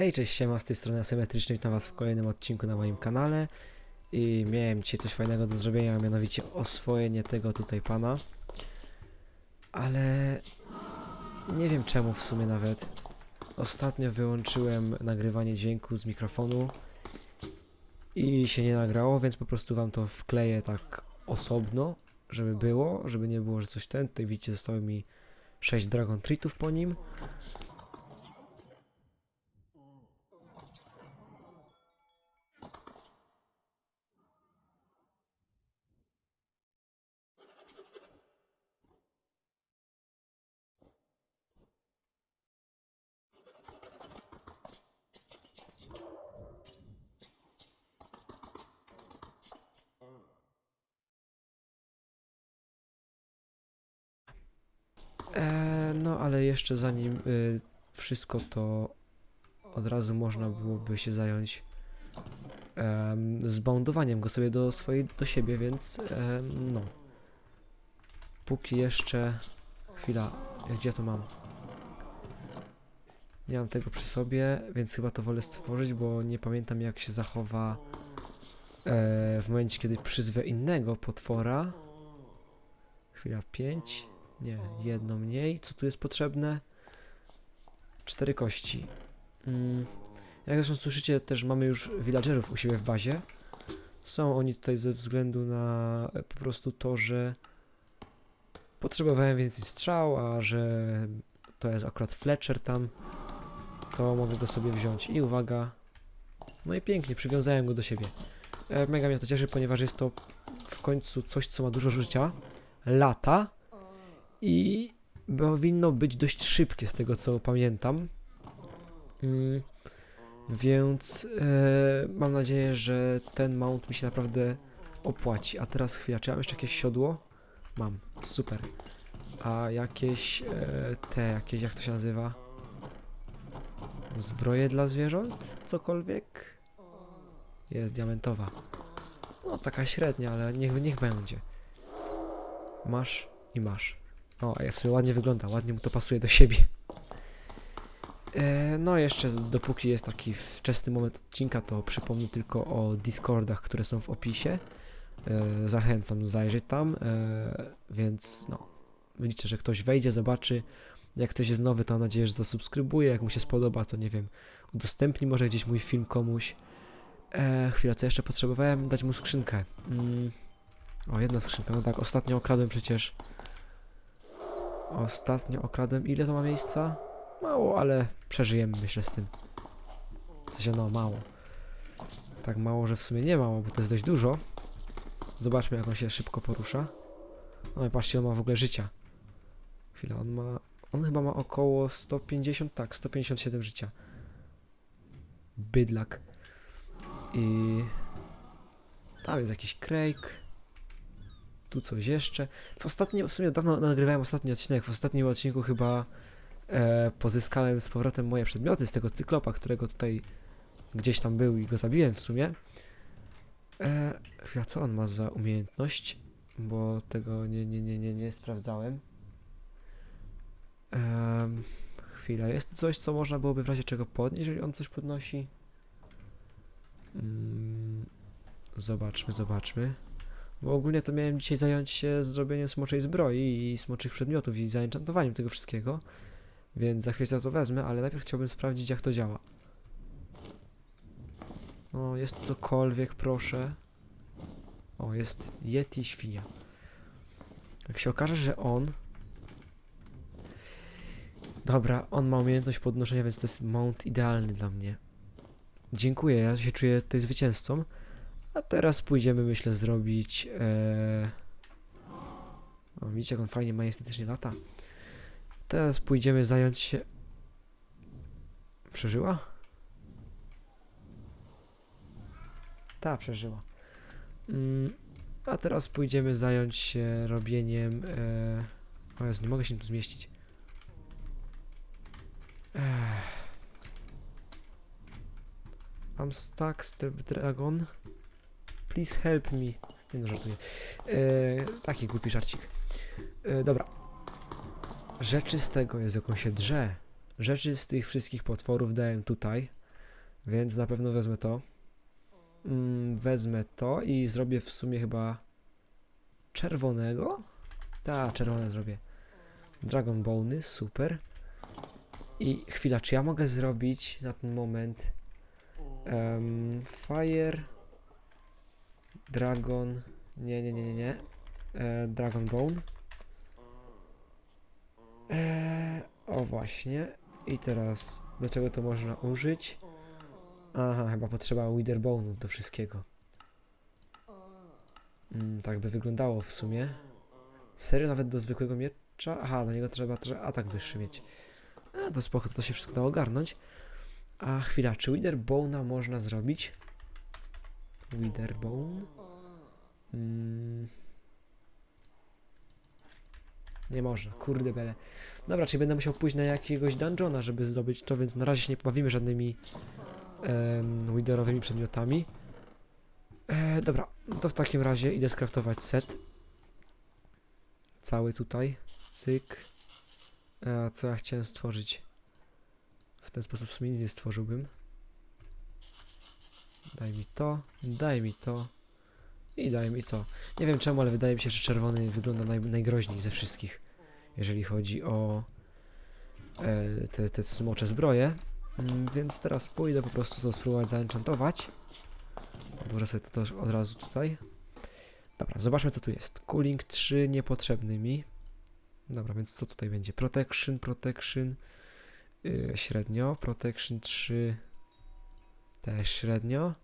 Hej, cześć, siema, z tej strony asymetrycznej, witam was w kolejnym odcinku na moim kanale i miałem dzisiaj coś fajnego do zrobienia, a mianowicie oswojenie tego tutaj pana, ale nie wiem czemu w sumie nawet. Ostatnio wyłączyłem nagrywanie dźwięku z mikrofonu i się nie nagrało, więc po prostu wam to wkleję tak osobno, żeby było, żeby nie było, że coś ten, tutaj widzicie, zostało mi 6 Dragon Treatów po nim. Eee, no ale jeszcze zanim y, wszystko to od razu można byłoby się zająć zbądowaniem go sobie do swojej, do siebie, więc no. Póki jeszcze... Chwila, gdzie to mam? Nie mam tego przy sobie, więc chyba to wolę stworzyć, bo nie pamiętam jak się zachowa e, w momencie, kiedy przyzwę innego potwora. Chwila, 5. Nie, jedno mniej. Co tu jest potrzebne? Cztery kości. Mm. Jak zresztą słyszycie, też mamy już villagerów u siebie w bazie. Są oni tutaj ze względu na e, po prostu to, że potrzebowałem więcej strzał, a że to jest akurat Fletcher tam, to mogę go sobie wziąć. I uwaga. No i pięknie, przywiązałem go do siebie. E, mega mnie to cieszy, ponieważ jest to w końcu coś, co ma dużo życia. Lata i powinno być dość szybkie z tego co pamiętam. Mm, więc e, mam nadzieję, że ten mount mi się naprawdę opłaci. A teraz chwila, czy mam jeszcze jakieś siodło? Mam, super. A jakieś e, te, jakieś, jak to się nazywa? Zbroje dla zwierząt? Cokolwiek? Jest diamentowa. No, taka średnia, ale niech, niech będzie. Masz i masz. O, a ja w sumie ładnie wygląda, ładnie mu to pasuje do siebie. E, no jeszcze dopóki jest taki wczesny moment odcinka, to przypomnę tylko o Discordach, które są w opisie. E, zachęcam zajrzeć tam, e, więc no, liczę, że ktoś wejdzie, zobaczy. Jak ktoś jest nowy, to mam nadzieję, że zasubskrybuje. Jak mu się spodoba, to nie wiem, udostępni może gdzieś mój film komuś. E, chwila, co jeszcze potrzebowałem? Dać mu skrzynkę. Mm. O, jedna skrzynka, no tak, ostatnio okradłem przecież Ostatnio okradłem. Ile to ma miejsca? Mało, ale przeżyjemy myślę z tym. W sensie no mało. Tak mało, że w sumie nie mało, bo to jest dość dużo. Zobaczmy jak on się szybko porusza. No i patrzcie, on ma w ogóle życia. Chwila, on ma... On chyba ma około 150, tak, 157 życia. Bydlak. I... Tam jest jakiś Craig. Tu coś jeszcze. W ostatnim, w sumie dawno nagrywałem ostatni odcinek. W ostatnim odcinku chyba e, pozyskałem z powrotem moje przedmioty z tego cyklopa, którego tutaj gdzieś tam był i go zabiłem w sumie. E, chwila, co on ma za umiejętność? Bo tego nie, nie, nie, nie, nie sprawdzałem. Em, chwila, jest tu coś, co można byłoby w razie czego podnieść, jeżeli on coś podnosi? Mm, zobaczmy, zobaczmy. Bo ogólnie to miałem dzisiaj zająć się zrobieniem smoczej zbroi i smoczych przedmiotów i zaenchantowaniem tego wszystkiego. Więc za chwilę za to wezmę, ale najpierw chciałbym sprawdzić jak to działa. O, jest cokolwiek, proszę. O, jest Yeti świnia. Jak się okaże, że on... Dobra, on ma umiejętność podnoszenia, więc to jest mount idealny dla mnie. Dziękuję, ja się czuję tutaj zwycięzcą. A teraz pójdziemy, myślę, zrobić. E... O, widzicie, jak on fajnie majestatycznie lata. Teraz pójdziemy zająć się. Przeżyła? Ta, przeżyła. Mm, a teraz pójdziemy zająć się robieniem. E... O Jezu, nie mogę się tu zmieścić. Ech. I'm stuck, Step Dragon. Please help me. Nie no, żartuję. E, taki głupi żarcik. E, dobra. Rzeczy z tego jest, jak on się drze. Rzeczy z tych wszystkich potworów dałem tutaj. Więc na pewno wezmę to. Mm, wezmę to i zrobię w sumie chyba czerwonego. Ta, czerwone zrobię. Dragon Bony, super. I chwila, czy ja mogę zrobić na ten moment em, Fire Dragon nie, nie, nie, nie, nie. E, Dragon Bone. E, o właśnie. I teraz do czego to można użyć? Aha, chyba potrzeba Witherbone'ów do wszystkiego. Mm, tak by wyglądało w sumie. Serio nawet do zwykłego miecza? Aha, do niego trzeba, trzeba atak wyższy mieć. A, to spoko, to się wszystko dało ogarnąć. A chwila, czy Witherbone'a można zrobić? Witherbone? Mm. Nie można, kurde bele. Dobra, czyli będę musiał pójść na jakiegoś dungeona, żeby zdobyć to, więc na razie się nie pobawimy żadnymi um, witherowymi przedmiotami. E, dobra, to w takim razie idę skraftować set. Cały tutaj. Cyk. E, co ja chciałem stworzyć? W ten sposób w sumie nic nie stworzyłbym. Daj mi to, daj mi to i daj mi to. Nie wiem czemu, ale wydaje mi się, że czerwony wygląda naj, najgroźniej ze wszystkich, jeżeli chodzi o e, te, te smocze zbroje. Mm, więc teraz pójdę po prostu to spróbować zaenchantować. Odłożę sobie to też od razu tutaj. Dobra, zobaczmy co tu jest. Cooling 3 niepotrzebny mi. Dobra, więc co tutaj będzie? Protection, protection. Yy, średnio. Protection 3 też średnio.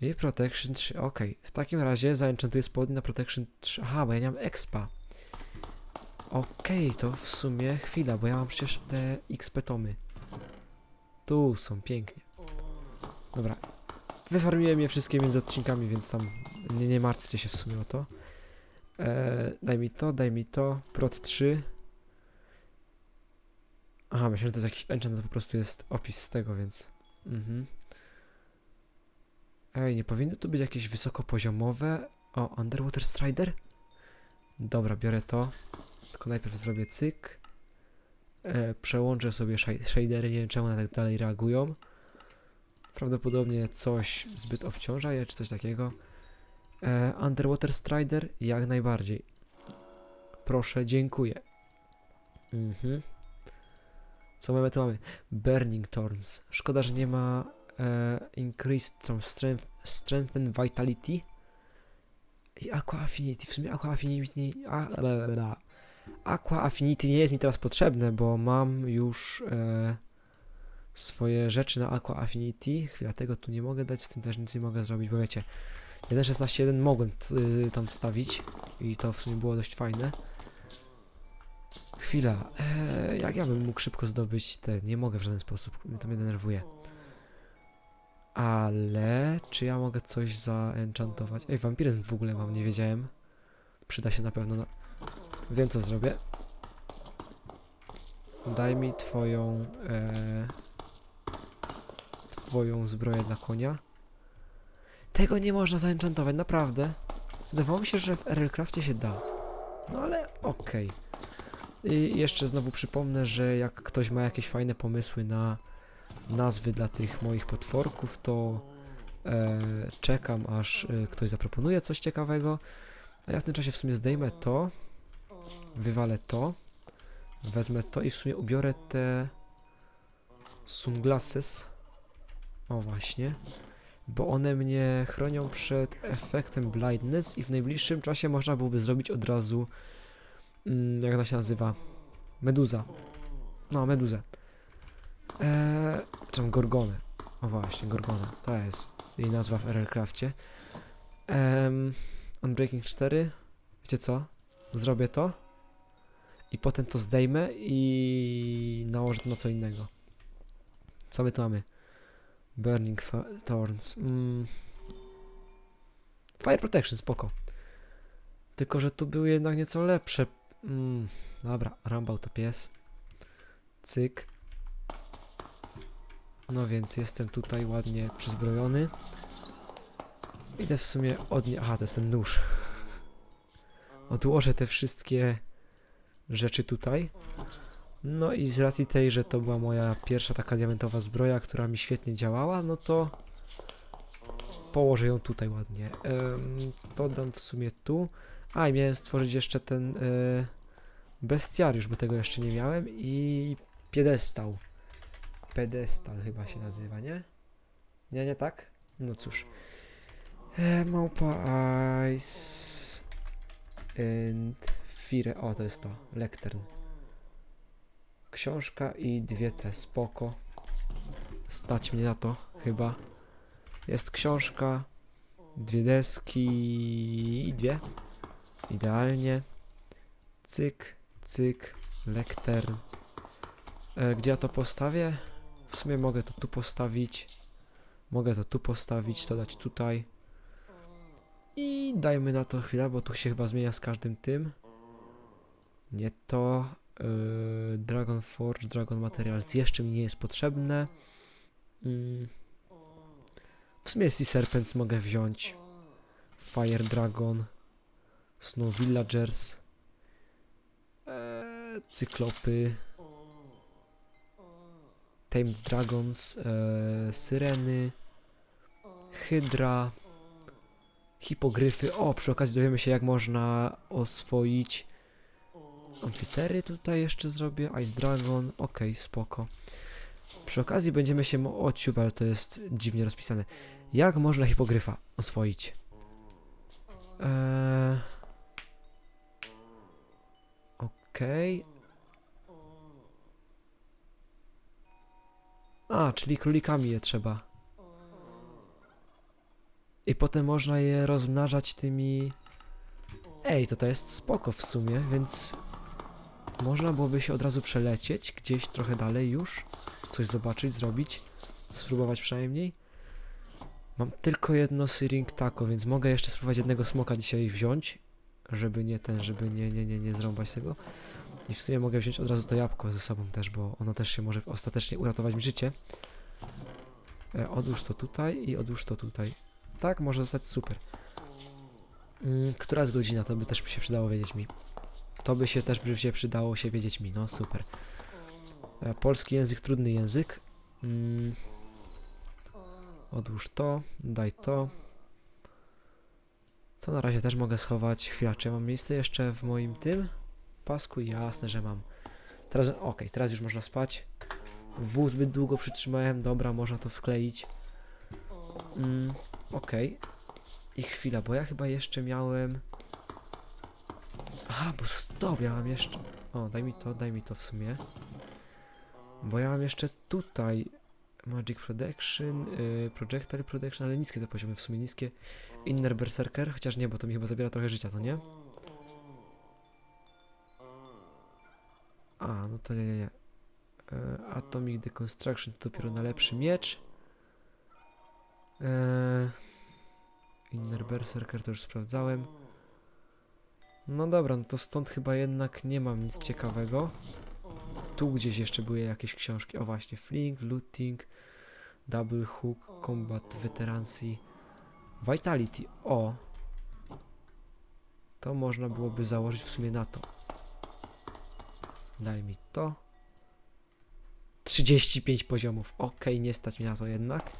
I Protection 3. Ok, w takim razie zaenchantuję spodnie na Protection 3. Aha, bo ja nie mam expa. Ok, to w sumie chwila, bo ja mam przecież te XP tomy. Tu są, pięknie. Dobra. Wyfarmiłem je wszystkie między odcinkami, więc tam nie, nie martwcie się w sumie o to. E, daj mi to, daj mi to. Prot 3. Aha, myślę, że to jest jakiś enchant, to po prostu jest opis z tego, więc... Mhm. Ej, nie powinny tu być jakieś wysokopoziomowe... O, Underwater Strider? Dobra, biorę to. Tylko najpierw zrobię cyk. E, przełączę sobie shadery, nie wiem czemu one tak dalej reagują. Prawdopodobnie coś zbyt obciąża je, czy coś takiego. E, Underwater Strider? Jak najbardziej. Proszę, dziękuję. Mhm. Co mamy tu mamy? Burning Thorns. Szkoda, że nie ma e, Increased some strength, Strength and Vitality. I Aqua Affinity. W sumie Aqua Affinity... A, la, la, la. Aqua Affinity nie jest mi teraz potrzebne, bo mam już e, swoje rzeczy na Aqua Affinity. Chwila, tego tu nie mogę dać, z tym też nic nie mogę zrobić, bo wiecie, 1.16.1 mogłem y, tam wstawić i to w sumie było dość fajne. Chwila, e, jak ja bym mógł szybko zdobyć te? Nie mogę w żaden sposób, mnie to mnie denerwuje. Ale czy ja mogę coś zaenchantować? Ej, wampiryzm w ogóle mam, nie wiedziałem. Przyda się na pewno na... Wiem co zrobię. Daj mi twoją... E, twoją zbroję dla konia. Tego nie można zaenchantować, naprawdę. Wydawało mi się, że w RLCrafcie się da. No ale okej. I jeszcze znowu przypomnę, że jak ktoś ma jakieś fajne pomysły na nazwy dla tych moich potworków, to e, czekam aż e, ktoś zaproponuje coś ciekawego. A ja w tym czasie w sumie zdejmę to, wywalę to, wezmę to i w sumie ubiorę te sunglasses. O właśnie. Bo one mnie chronią przed efektem blindness i w najbliższym czasie można byłoby zrobić od razu mm, jak ona się nazywa? Meduza. No, meduzę. Eee, czym Gorgonę. O właśnie, Gorgona. To jest jej nazwa w RLCrafcie. Um, Unbreaking 4. Wiecie co? Zrobię to. I potem to zdejmę i nałożę na co innego. Co my tu mamy? Burning Thorns. Mm. Fire Protection, spoko. Tylko, że tu były jednak nieco lepsze. Mm. Dobra, Rambał to pies. Cyk. No więc jestem tutaj ładnie przyzbrojony. Idę w sumie odnie... Aha, to jest ten nóż. Odłożę te wszystkie rzeczy tutaj. No i z racji tej, że to była moja pierwsza taka diamentowa zbroja, która mi świetnie działała, no to położę ją tutaj ładnie. To dam w sumie tu. A, i miałem stworzyć jeszcze ten e, bestiariusz, bo tego jeszcze nie miałem i piedestał. Pedestal chyba się nazywa, nie? Nie, nie tak? No cóż. E, małpa Ice and Fire. O, to jest to. Lektern. Książka i dwie te. Spoko. Stać mnie na to, chyba. Jest książka, dwie deski i dwie. Idealnie. Cyk, cyk, lektern. E, gdzie ja to postawię? W sumie mogę to tu postawić. Mogę to tu postawić, to dać tutaj. I dajmy na to chwilę, bo tu się chyba zmienia z każdym tym. Nie to. Yy, Dragon Forge, Dragon Materials jeszcze mi nie jest potrzebne. Mm. W sumie Sea Serpents mogę wziąć. Fire Dragon. Snow Villagers. Eee, cyklopy. Tamed Dragons. Eee, syreny. Hydra. Hipogryfy. O, przy okazji dowiemy się jak można oswoić Amfitery tutaj jeszcze zrobię. Ice Dragon. Okej, spoko. Przy okazji będziemy się... O, ale to jest dziwnie rozpisane. Jak można hipogryfa oswoić? Eee... Okej. A, czyli królikami je trzeba. I potem można je rozmnażać tymi... Ej, to to jest spoko w sumie, więc... Można byłoby się od razu przelecieć gdzieś trochę dalej już. Coś zobaczyć, zrobić. Spróbować przynajmniej. Mam tylko jedno Searing Taco, więc mogę jeszcze spróbować jednego smoka dzisiaj wziąć. Żeby nie ten, żeby nie, nie, nie, nie zrąbać tego. I w sumie mogę wziąć od razu to jabłko ze sobą też, bo ono też się może ostatecznie uratować mi życie. E, odłóż to tutaj i odłóż to tutaj. Tak, może zostać super. Mm, która jest godzina? To by też się przydało wiedzieć mi. To by się też by się przydało się wiedzieć mi, no super. E, polski język, trudny język. Mm. Odłóż to, daj to. To na razie też mogę schować. Chwila, czy ja mam miejsce jeszcze w moim tym pasku? Jasne, że mam. Teraz, okej, teraz już można spać. W zbyt długo przytrzymałem, dobra, można to wkleić. Mm, okej. I chwila, bo ja chyba jeszcze miałem... Aha, bo stop, ja mam jeszcze... O, daj mi to, daj mi to w sumie. Bo ja mam jeszcze tutaj Magic Protection, yy, Projectile Protection, ale niskie te poziomy, w sumie niskie. Inner Berserker, chociaż nie, bo to mi chyba zabiera trochę życia, to nie? A, no to nie, nie, nie. E, Atomic Deconstruction to dopiero na lepszy miecz. E, Inner Berserker to już sprawdzałem. No dobra, no to stąd chyba jednak nie mam nic ciekawego. Tu gdzieś jeszcze były jakieś książki. O właśnie, Fling, Looting, Double Hook, Combat, Veterancy, Vitality. O! To można byłoby założyć w sumie na to. Daj mi to. 35 poziomów. Ok, nie stać mnie na to jednak.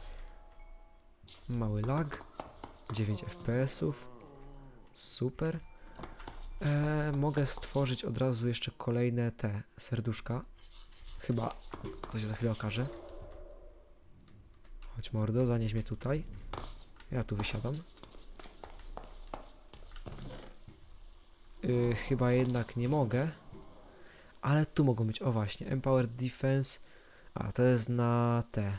Mały lag. 9 FPS-ów. Super. E, mogę stworzyć od razu jeszcze kolejne te serduszka. Chyba. To się za chwilę okaże. Chodź mordo, zanieś mnie tutaj. Ja tu wysiadam. Y, chyba jednak nie mogę. Ale tu mogą być, o właśnie, Empowered Defense. A, to jest na te.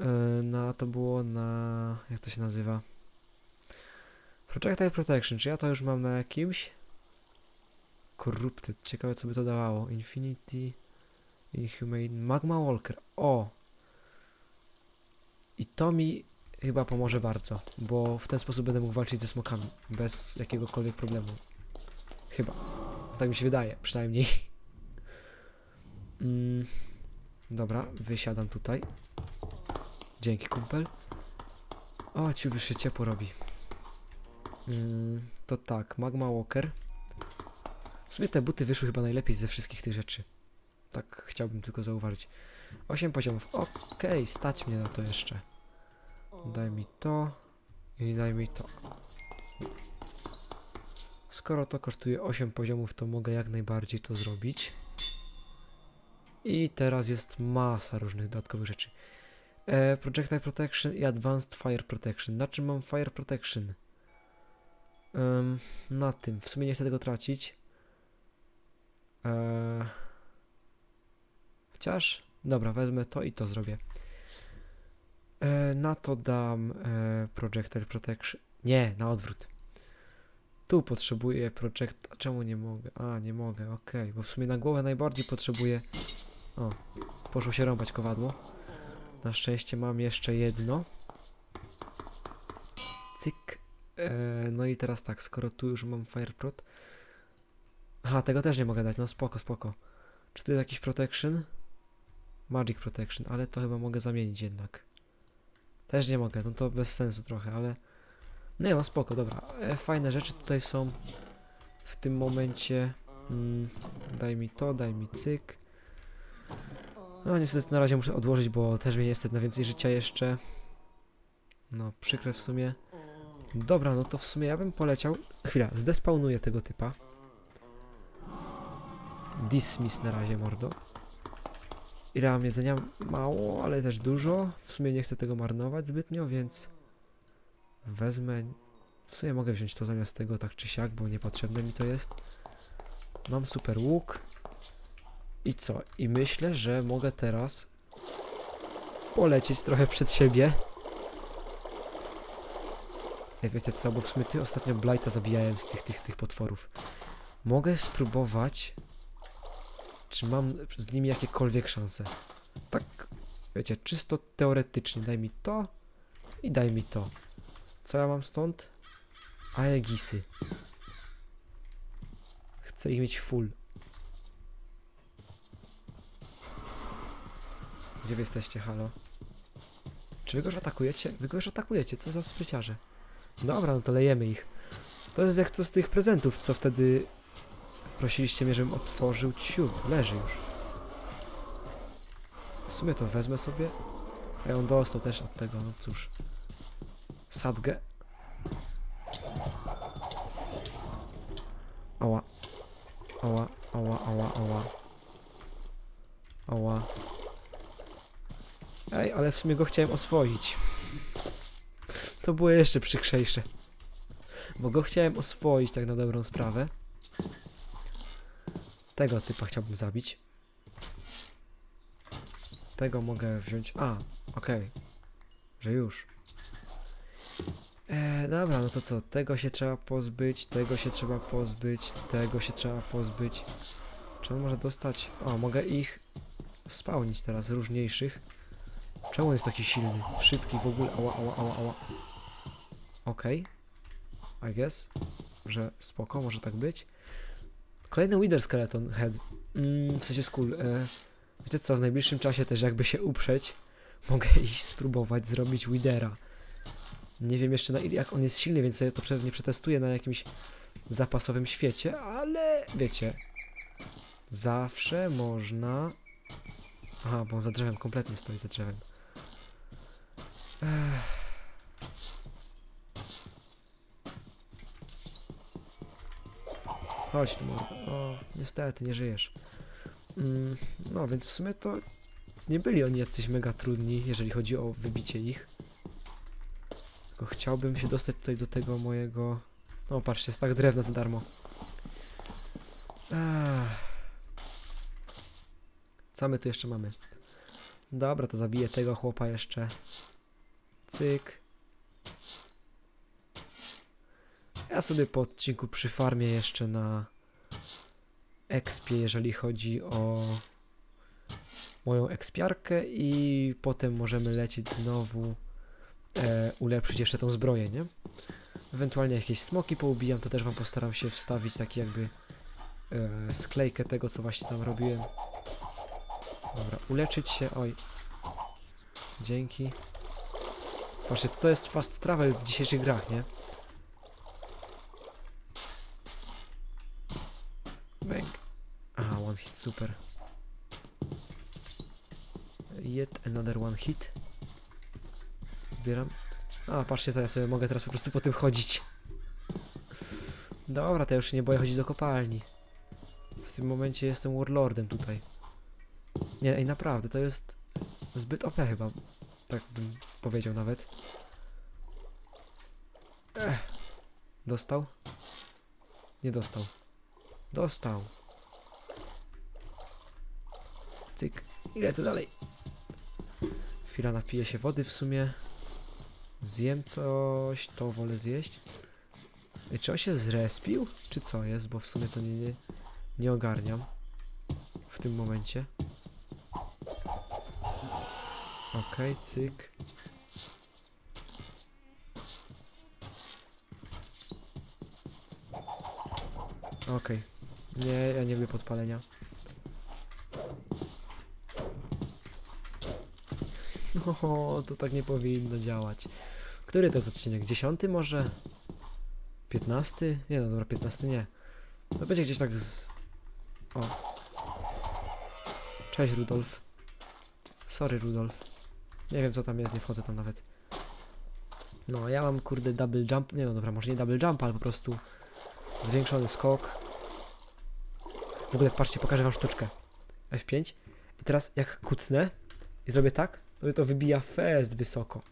Y, na, to było na, jak to się nazywa? Projectile Protection, czy ja to już mam na jakimś? Corrupted, ciekawe co by to dawało. Infinity, Inhumane, Magma Walker, o! I to mi chyba pomoże bardzo, bo w ten sposób będę mógł walczyć ze smokami, bez jakiegokolwiek problemu. Chyba. Tak mi się wydaje, przynajmniej. Mm, dobra, wysiadam tutaj. Dzięki kumpel. O, ci już się ciepło robi. Mm, to tak, Magma Walker. sumie te buty wyszły chyba najlepiej ze wszystkich tych rzeczy. Tak chciałbym tylko zauważyć. 8 poziomów. Okej, stać mnie na to jeszcze. Daj mi to i daj mi to. Skoro to kosztuje 8 poziomów, to mogę jak najbardziej to zrobić. I teraz jest masa różnych dodatkowych rzeczy. E, projectile Protection i Advanced Fire Protection. Na czym mam Fire Protection? Em, na tym. W sumie nie chcę tego tracić. E, chociaż, dobra, wezmę to i to zrobię. E, na to dam e, Projectile Protection. Nie, na odwrót. Tu potrzebuję project... A czemu nie mogę? A, nie mogę, okej. Bo w sumie na głowę najbardziej potrzebuję... O, poszło się rąbać kowadło. Na szczęście mam jeszcze jedno. Cyk. E, no i teraz tak, skoro tu już mam Fireprot. Aha, tego też nie mogę dać, no spoko, spoko. Czy tu jest jakiś protection? Magic protection, ale to chyba mogę zamienić jednak. Też nie mogę, no to bez sensu trochę, ale... Nie no, spoko, dobra. E, fajne rzeczy tutaj są w tym momencie. Mm, daj mi to, daj mi cyk. No niestety na razie muszę odłożyć, bo też mnie niestety na więcej życia jeszcze. No, przykre w sumie. Dobra, no to w sumie ja bym poleciał... Chwila, zdespawnuję tego typa. Dismiss na razie, mordo. Ile mam jedzenia? Mało, ale też dużo. W sumie nie chcę tego marnować zbytnio, więc... Wezmę... W sumie mogę wziąć to zamiast tego tak czy siak, bo niepotrzebne mi to jest. Mam super łuk. I co? I myślę, że mogę teraz polecieć trochę przed siebie. Ej, wiecie co, bo w sumie ty ostatnio Blighta zabijałem z tych, tych, tych potworów. Mogę spróbować, czy mam z nimi jakiekolwiek szanse. Tak, wiecie, czysto teoretycznie. Daj mi to i daj mi to. Co ja mam stąd? Aegisy. Chcę ich mieć full. Gdzie wy jesteście, halo? Czy wy go już atakujecie? Wy go już atakujecie, co za spryciarze. Dobra, no to lejemy ich. To jest jak co z tych prezentów, co wtedy prosiliście mnie, żebym otworzył. Ciu, leży już. W sumie to wezmę sobie. A on dostał też od tego, no cóż. Sadgę. Ała. Ała, ała, ała, ała. Ała. Ej, ale w sumie go chciałem oswoić. To było jeszcze przykrzejsze. Bo go chciałem oswoić tak na dobrą sprawę. Tego typa chciałbym zabić. Tego mogę wziąć. A, okej. Że już. E, dobra, no to co? Tego się trzeba pozbyć, tego się trzeba pozbyć, tego się trzeba pozbyć. Czy on może dostać? O, mogę ich spełnić teraz, różniejszych. Czemu jest taki silny? Szybki w ogóle. Ała, ała, ała, ała. Okej. I guess, że spoko, może tak być. Kolejny Wither Skeleton Head. Mm, w sensie skull. E, wiecie co, w najbliższym czasie też jakby się uprzeć, mogę iść spróbować zrobić Withera. Nie wiem jeszcze na ile, jak on jest silny, więc sobie to pewnie przetestuję na jakimś zapasowym świecie, ale wiecie, zawsze można... Aha, bo on za drzewem, kompletnie stoi za drzewem. Ech. Chodź tu, mordo. O, niestety, nie żyjesz. Mm, no, więc w sumie to nie byli oni jacyś mega trudni, jeżeli chodzi o wybicie ich. Tylko chciałbym się dostać tutaj do tego mojego... No, patrzcie, jest tak drewna za darmo. Ech. Co my tu jeszcze mamy? Dobra, to zabiję tego chłopa jeszcze. Cyk. Ja sobie po odcinku przy farmie jeszcze na expie, jeżeli chodzi o moją ekspiarkę i potem możemy lecieć znowu e, ulepszyć jeszcze tą zbroję, nie? Ewentualnie jakieś smoki poubijam, to też wam postaram się wstawić taki jakby e, sklejkę tego, co właśnie tam robiłem. Dobra, uleczyć się, oj. Dzięki. Patrzcie, to jest fast travel w dzisiejszych grach, nie? Super. Yet another one hit. Zbieram. A, patrzcie, to ja sobie mogę teraz po prostu po tym chodzić. Dobra, to ja już się nie boję chodzić do kopalni. W tym momencie jestem warlordem tutaj. Nie, ej, naprawdę, to jest zbyt OP chyba. Tak bym powiedział nawet. Ech. Dostał? Nie dostał. Dostał. Cyk. I lecę dalej. Chwila, napiję się wody w sumie. Zjem coś, to wolę zjeść. Czy on się zrespił? Czy co jest? Bo w sumie to nie, nie, nie ogarniam. W tym momencie. Okej, cyk. Okej. Nie, ja nie lubię podpalenia. O, to tak nie powinno działać. Który to jest odcinek? Dziesiąty może? Piętnasty? Nie no dobra, piętnasty nie. To będzie gdzieś tak z... O. Cześć Rudolf. Sorry Rudolf. Nie wiem co tam jest, nie wchodzę tam nawet. No, ja mam kurde double jump. Nie no dobra, może nie double jump, ale po prostu zwiększony skok. W ogóle patrzcie, pokażę wam sztuczkę. F5. I teraz jak kucnę i zrobię tak, to mnie to wybija fest wysoko.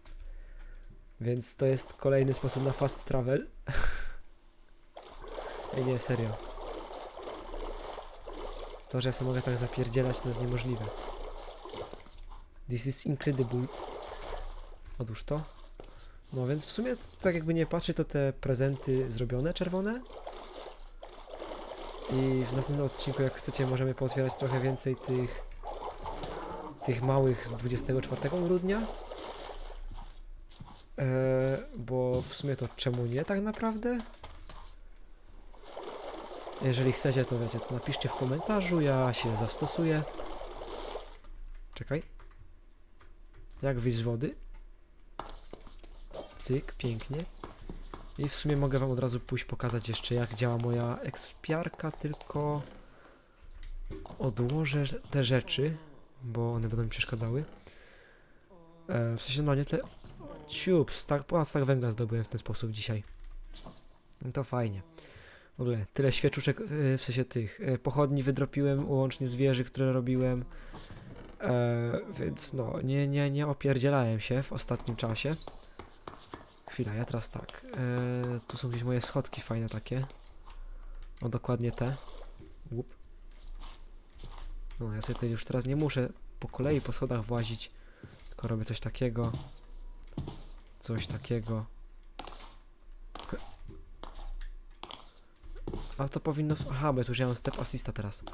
Więc to jest kolejny sposób na fast travel. Ej, nie, serio. To, że ja sobie mogę tak zapierdzielać, to jest niemożliwe. This is incredible. Odłóż to. No więc w sumie, tak jakby nie patrzeć, to te prezenty zrobione, czerwone. I w następnym odcinku, jak chcecie, możemy pootwierać trochę więcej tych tych małych z 24 grudnia. Eee, bo w sumie to czemu nie tak naprawdę? Jeżeli chcecie, to wiecie, to napiszcie w komentarzu, ja się zastosuję. Czekaj. Jak wyjść z wody? Cyk, pięknie. I w sumie mogę wam od razu pójść pokazać jeszcze jak działa moja ekspiarka, tylko odłożę te rzeczy, bo one będą mi przeszkadzały. E, w sensie, no nie tyle... Ciup, stak, ponad stak węgla zdobyłem w ten sposób dzisiaj. No to fajnie. W ogóle tyle świeczuszek, e, w sensie tych e, pochodni wydropiłem, łącznie z wieży, które robiłem. E, więc no, nie, nie, nie opierdzielałem się w ostatnim czasie. Chwila, ja teraz tak. E, tu są gdzieś moje schodki fajne takie. O, dokładnie te. Łup. No, ja sobie tutaj już teraz nie muszę po kolei po schodach włazić, tylko robię coś takiego. Coś takiego. A to powinno... Aha, bo ja tu mam step assista teraz.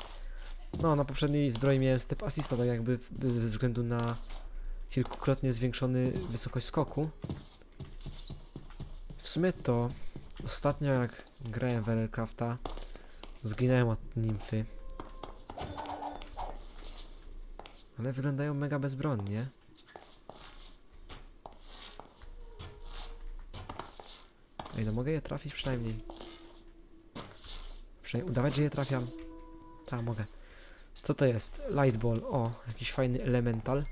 No, na poprzedniej zbroi miałem step assista, tak jakby ze względu na kilkukrotnie zwiększony wysokość skoku. W sumie to ostatnio jak grałem w Aircrafta, zginąłem od nimfy. Ale wyglądają mega bezbronnie. Ej, no mogę je trafić przynajmniej. Przynajmniej udawać, że je trafiam. Tak, mogę. Co to jest? Light ball. O, jakiś fajny elemental.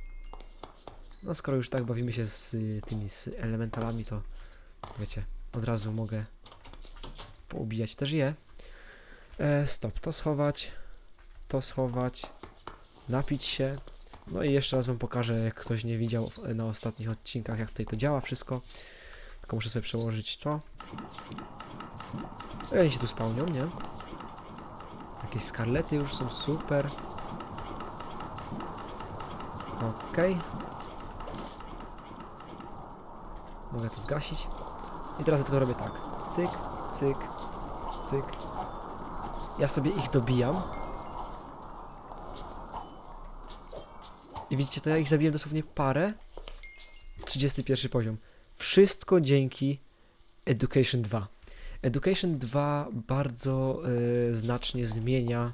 No skoro już tak bawimy się z y, tymi z elementalami, to wiecie, od razu mogę poubijać też je. E, stop, to schować, to schować, napić się. No i jeszcze raz wam pokażę, jak ktoś nie widział na ostatnich odcinkach, jak tutaj to działa wszystko. Tylko muszę sobie przełożyć to. I Oni się tu spełnią, nie? Jakieś skarlety już są super. Okej. Mogę to zgasić. I teraz ja tylko robię tak. Cyk, cyk, cyk. Ja sobie ich dobijam. I widzicie, to ja ich zabiłem dosłownie parę. 31 poziom. Wszystko dzięki Education 2. Education 2 bardzo e, znacznie zmienia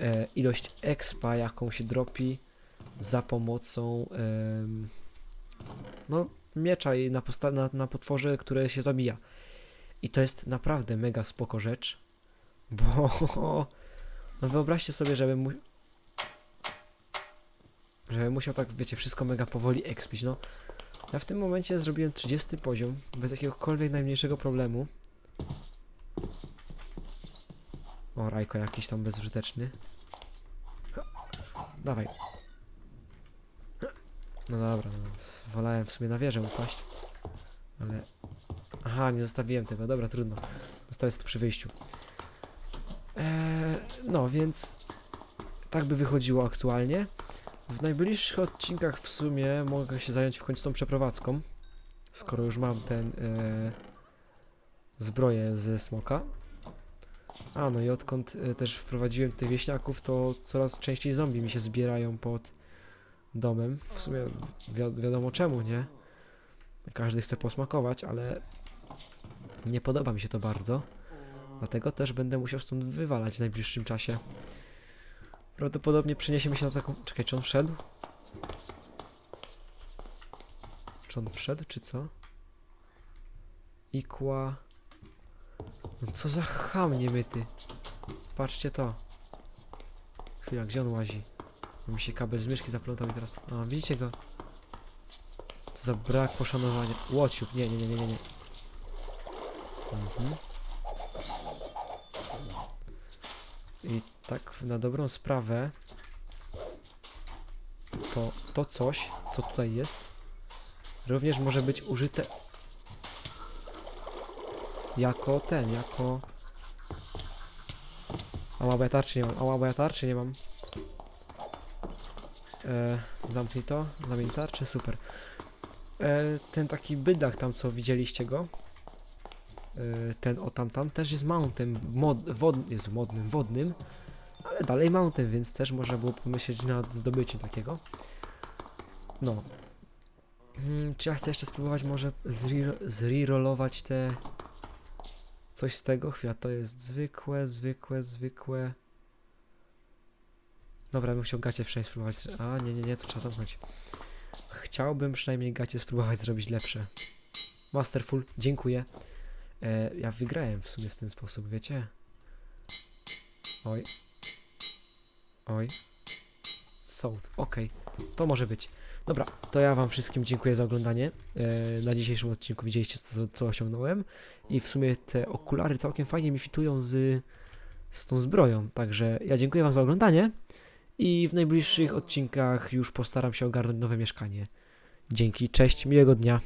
e, ilość expa, jaką się dropi za pomocą em, no, miecza i na, na, na potworze, które się zabija. I to jest naprawdę mega spoko rzecz, bo No wyobraźcie sobie, żeby mu... Żeby musiał tak, wiecie, wszystko mega powoli expić, no. Ja w tym momencie zrobiłem 30 poziom, bez jakiegokolwiek najmniejszego problemu. O, Rajko jakiś tam bezużyteczny. Dawaj. No dobra, no, wolałem w sumie na wieżę upaść. Ale... Aha, nie zostawiłem tego, dobra, trudno. Sobie to przy wyjściu. Eee, no, więc... Tak by wychodziło aktualnie. W najbliższych odcinkach w sumie mogę się zająć w końcu tą przeprowadzką. Skoro już mam ten... E, zbroję ze smoka. A, no i odkąd e, też wprowadziłem tych wieśniaków, to coraz częściej zombie mi się zbierają pod domem. W sumie wi wiadomo czemu, nie? Każdy chce posmakować, ale nie podoba mi się to bardzo. Dlatego też będę musiał stąd wywalać w najbliższym czasie. Prawdopodobnie przeniesiemy się na taką... Czekaj, czy on wszedł? Czy on wszedł, czy co? Ikła... No co za ham niemyty. Patrzcie to. Chwila, gdzie on łazi? Bo Mi się kabel z myszki zaplątał i teraz... A, widzicie go? Co za brak poszanowania. Łociup, nie, nie, nie, nie, nie. Mhm. I tak na dobrą sprawę to to coś, co tutaj jest, również może być użyte jako ten, jako Ała, bo ja tarczy nie mam, ała, bo ja tarczy nie mam. E, zamknij to, zamień tarczę, super. E, ten taki bydlak tam, co widzieliście go, ten o tam tam też jest mountem mod, wod, jest modnym, wodnym, ale dalej mountem, więc też można było pomyśleć nad zdobyciem takiego. No. Hmm, czy ja chcę jeszcze spróbować może zre- zrerollować te... Coś z tego? Chwila, to jest zwykłe, zwykłe, zwykłe... Dobra, bym chciał gacie przynajmniej spróbować. A, nie, nie, nie, to trzeba zamknąć. Chciałbym przynajmniej gacie spróbować zrobić lepsze. Masterful, dziękuję. E, ja wygrałem w sumie w ten sposób, wiecie? Oj. Oj. Sold, okej. To może być. Dobra, to ja wam wszystkim dziękuję za oglądanie. E, na dzisiejszym odcinku widzieliście, co, co osiągnąłem. I w sumie te okulary całkiem fajnie mi fitują z, z tą zbroją. Także ja dziękuję wam za oglądanie. I w najbliższych odcinkach już postaram się ogarnąć nowe mieszkanie. Dzięki, cześć, miłego dnia.